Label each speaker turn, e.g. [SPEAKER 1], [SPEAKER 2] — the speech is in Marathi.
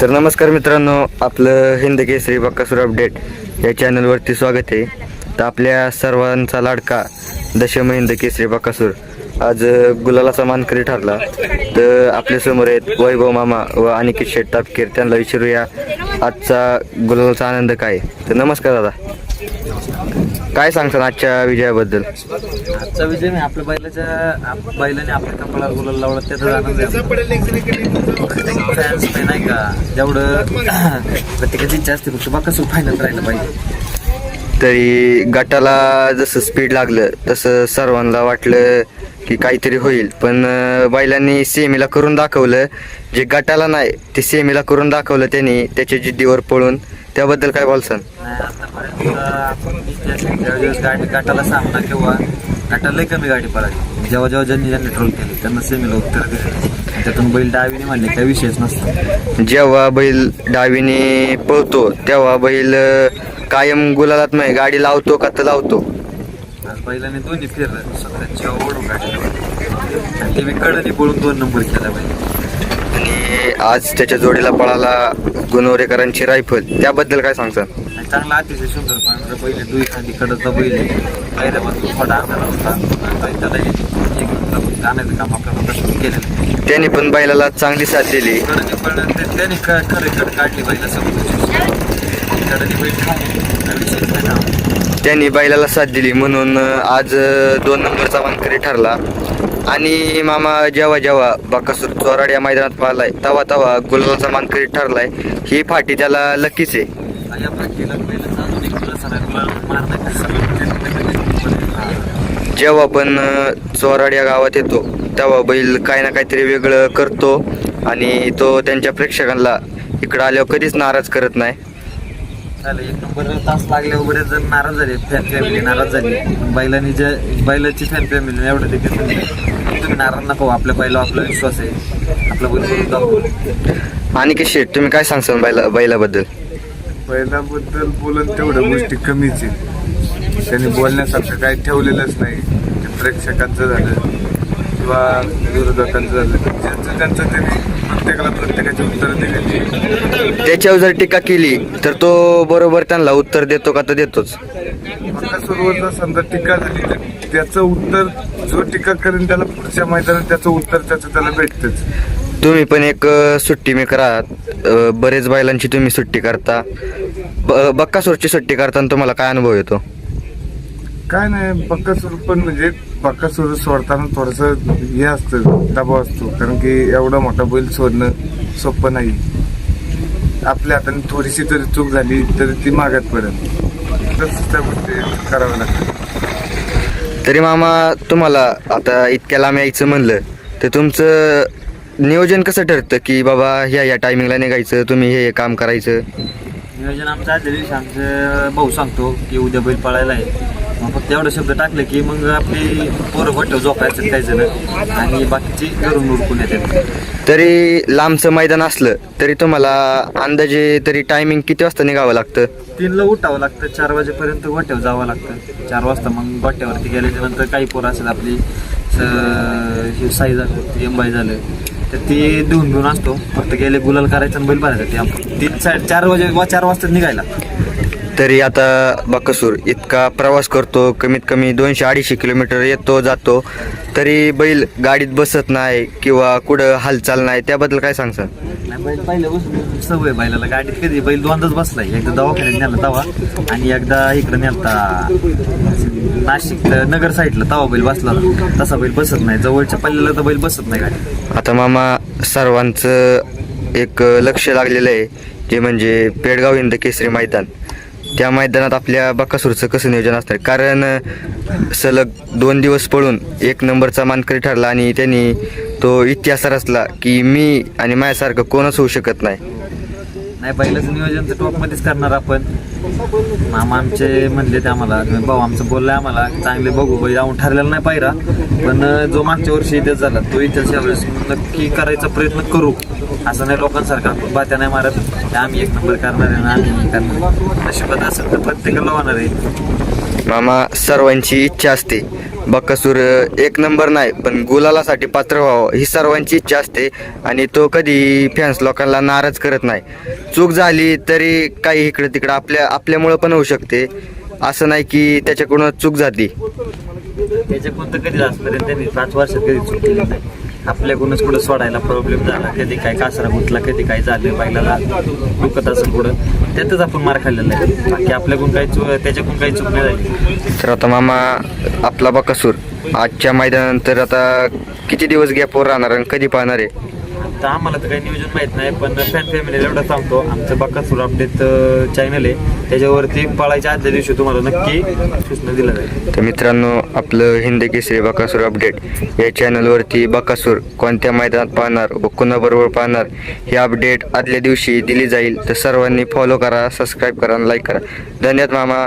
[SPEAKER 1] तर नमस्कार मित्रांनो आपलं हिंद केसरी बक्कासूर अपडेट या चॅनलवरती स्वागत आहे. तर आपल्या सर्वांचा लाडका दशम हिंद केसरी बक्कासूर आज गुलालाचा मानकरी ठरला. तर आपल्यासमोर आहेत वैभव मामा व अनिकेत शेठ तापकीर. त्यांना विचारूया आजचा गुलालाचा आनंद काय तर नमस्कार दादा. काय सांगतात आजच्या विजयाबद्दल?
[SPEAKER 2] आजचा विजय नाही आपल्या बैलाच्या आप- बैलाने आपल्या कपाळावर गुलाल लावला त्याचा आनंद. फॅन्स नाही नाही का? जेवढं प्रत्येकाची इच्छा असते फक्त बाका फायनल राहिलं पाहिजे.
[SPEAKER 1] तरी गटाला जसं स्पीड लागलं तसं सर्वांना वाटलं की काहीतरी होईल. पण बैलांनी सेमीला करून दाखवलं. जे गटाला नाही ते सेमीला करून दाखवलं त्यांनी त्याच्या जिद्दीवर पळून. त्याबद्दल काय बोलसान?
[SPEAKER 2] आतापर्यंत आपण ज्यावेळेस गाडी गाठाला सामना किंवा गाठाला कमी गाडी पळाली. जेव्हा जेव्हा ज्यांनी ज्यांनी ट्रोल केले त्यांना सेमीला उत्तर दिले. त्यातून बैल डावीने म्हणले काही विषयच नसतो.
[SPEAKER 1] जेव्हा बैल डावीने पळतो तेव्हा बैल कायम गुलालात नाही. गाडी लावतो का तर लावतो.
[SPEAKER 2] बैलाने दोन्ही फिरलं. स्वतःची ओढून काढली आणि ते मी कडनी पळून दोन नंबर केला पाहिजे
[SPEAKER 1] आणि आज त्याच्या जोडीला पळाला गुणवरेकरांची रायफल. त्याबद्दल काय
[SPEAKER 2] आणि चांगला अतिशय सुंदर पांढरा बैल आहे. दुई खांदी कडचा बैल आहे पहिल्यापासून थोडा अंधार होता त्याला एक एक आणायचं काम आपल्याला तसं केलेलं आहे.
[SPEAKER 1] त्यांनी पण बैलाला चांगली साथ दिली
[SPEAKER 2] कडनी पण ते- त्याने क- खरे कड काढली बैला समोर कडनी बैल खाली काही विषय नाही ना.
[SPEAKER 1] त्यांनी बैलाला साथ दिली म्हणून अं, आज अं, दोन नंबरचा मानकरी ठरला आणि मामा जेव्हा जेव्हा बाकासूर चोराड या मैदानात पाहिलाय तवा तवा गुलालाचा मानकरी ठरलाय ही फाटी त्याला लकीच आहे
[SPEAKER 2] आणि आपण केलं पहिलं अजून एक दिवस आला, गुलाल मारण्याचं
[SPEAKER 1] जेव्हा पण अं, चोराड या गावात येतो तेव्हा बैल काही ना काहीतरी वेगळं करतो आणि तो त्यांच्या प्रेक्षकांना इकडं आल्यावर कधीच नाराज करत नाही.
[SPEAKER 2] झालं एक नंबर तास लागल्यावर बरेच जण नाराज झाले फॅन फॅमिली नाराज झाली बैलांनी जे बैलाची फॅन फॅमिली एवढं देखील तुम्ही तुम्ही नाराज नको. आपल्या बैला आपला विश्वास आहे. आपला बैल
[SPEAKER 1] आणि की शेठ तुम्ही काय सांगसान बैला बैलाबद्दल?
[SPEAKER 3] पहिल्याबद्दल बोलत तेवढ्या गोष्टी कमीच आहे त्यांनी बोलण्यासारखं काही ठेवलेलंच नाही. ते प्रेक्षकांचं झालं किंवा विरोधकांचं झालं. ज्यांचं त्यांचं त्यांनी प्रत्येकाला प्रत्येकाची उत्तरं दिली
[SPEAKER 1] त्याच्यावर जर टीका केली तर तो बरोबर त्यांना उत्तर देतो का तर देतोच.
[SPEAKER 3] फक्त सुरुवातीला समजा टीका झाली तर त्याचं उत्तर जो टीका करेन त्याला पुढच्या मैदानात त्याचं उत्तर त्याचं त्याला भेटतंच.
[SPEAKER 1] तुम्ही पण एक सुट्टी मेकर आहात. बरेच बैलांची तुम्ही सुट्टी करता. बक्कासूरची सुट्टी करताना तुम्हाला काय अनुभव येतो?
[SPEAKER 3] काय नाही बक्कासूर पण म्हणजे बक्कासूर सोडताना थोडस हे असतं दबाव असतो. कारण की एवढा मोठा बैल सोडणं सोपं नाही. आपल्या हाताने थोडीशी जरी चूक झाली तरी ती मागात पडेल तसंच त्या गोष्टी कराव्या लागतात.
[SPEAKER 1] तरी मामा तुम्हाला आता इतक्या लांब यायचं म्हणलं तर तुमचं नियोजन कसं ठरतं की बाबा ह्या या टायमिंगला निघायचं तुम्ही हे हे काम करायचं?
[SPEAKER 2] नियोजन आमचं आदल्या दिवशी आमचं भाऊ सांगतो की उद्या बैल पळायला आहे. मग फक्त एवढे शब्द टाकले की मग आपली पोरं गोठ्यावर झोपायचं काही जण आणि बाकीची घरून उरकून येतात.
[SPEAKER 1] तरी लांबचं मैदान असलं तरी तुम्हाला अंदाजे तरी टायमिंग किती वाजता निघावं लागतं?
[SPEAKER 2] तीनला उठावं लागतं चार वाजेपर्यंत गोट्यावर जावं लागतं. चार वाजता मग गोट्यावरती गेल्याच्यानंतर काही पोरं असेल आपली स- हे साई झालं एंबाई झालं. तर ते देऊन घेऊन असतो. फक्त गेले गुलाल करायचं आणि बैल भरायचं ते आपण तीन साडे चार वाजे वा चार वाजता निघायला.
[SPEAKER 1] तरी आता बकसूर इतका प्रवास करतो कमीत कमी दोनशे अडीचशे किलोमीटर येतो जातो. तरी बैल गाडीत बसत नाही किंवा कुठं हालचाल नाही त्याबद्दल काय सांगसान
[SPEAKER 2] नाही बैल पहिल्यापासून सवय बैलाला. गाडीत कधी बैल दोनदाच बसलाय एकदा दवाखान्यात नेला तवा आणि एकदा इकडे नेलता नाशिक नगर साईडला तवा बैल बसला. तसा बैल बसत नाही. जवळच्या पल्ल्याला तर बैल बसत नाही गाडी
[SPEAKER 1] आता मामा सर्वांचं एक लक्ष लागलेलं आहे. जे म्हणजे पेडगाव इंद केसरी मैदान. त्या मैदानात आपल्या बकासूरचं कसं नियोजन असणार कारण सलग दोन दिवस पळून एक नंबरचा मानकरी ठरला आणि त्यांनी तो इतिहास रचला की मी आणि माझ्यासारखं कोणच होऊ शकत नाही.
[SPEAKER 2] नाही पहिलंच नियोजन तर टॉपमध्येच करणार आपण. मामा आमचे म्हणले ते आम्हाला भाऊ आमचं बोललं आम्हाला चांगले बघू बैल जाऊन ठरलेला नाही पाहिरा पण जो मागच्या वर्षी इतिहास झाला तो इतिहास यावेळेस नक्की करायचा प्रयत्न करू. असं नाही लोकांसारखा बात्या नाही मारत. आम्ही एक नंबर करणार आहे ना आम्ही करणार. नशिबात असेल तर प्रत्येकाला होणार आहे.
[SPEAKER 1] मामा सर्वांची इच्छा असते. बक्कासूर एक नंबर नाही पण गुलालासाठी पात्र व्हावं ही सर्वांची इच्छा असते आणि तो कधी फॅन्स लोकांना नाराज करत नाही. चूक झाली तरी काही इकडं तिकडं आपल्या आपल्यामुळं पण होऊ शकते. असं नाही की त्याच्याकडून चूक झाली.
[SPEAKER 2] त्याच्याकडून तर कधी आजपर्यंत त्यांनी पाच वर्षात कधी चूक केली नाही. आपल्याकडूनच कुठं सोडायला प्रॉब्लेम झाला. कधी काय कासरा गुंतला कधी काय झालं बैलाला दुखत असेल कुठं त्यातच आपण मार खाल्लेला आहे. बाकी आपल्याकडून काही चूक त्याच्याकडून काही चूक नाही झाली.
[SPEAKER 1] तर आता मामा आपला बकासूर. आजच्या मैदानानंतर आता किती दिवस गॅपवर राहणार आणि कधी पाहणार आहे?
[SPEAKER 2] तर आम्हाला तर काही नियोजन माहीत नाही पण फॅन फॅमिलीला एवढं सांगतो. आमचं बक्कासूर अपडेट चॅनल आहे. त्याच्यावरती पळायच्या आदल्या दिवशी तुम्हाला नक्की सूचना दिल्या जाईल.
[SPEAKER 1] तर मित्रांनो आपलं हिंदी केसरी बकासूर अपडेट या चॅनलवरती बकासूर कोणत्या मैदानात पाहणार व कुणाबरोबर पाहणार हे अपडेट आदल्या दिवशी दिली जाईल. तर सर्वांनी फॉलो करा सबस्क्राईब करा लाईक करा. धन्यवाद मामा.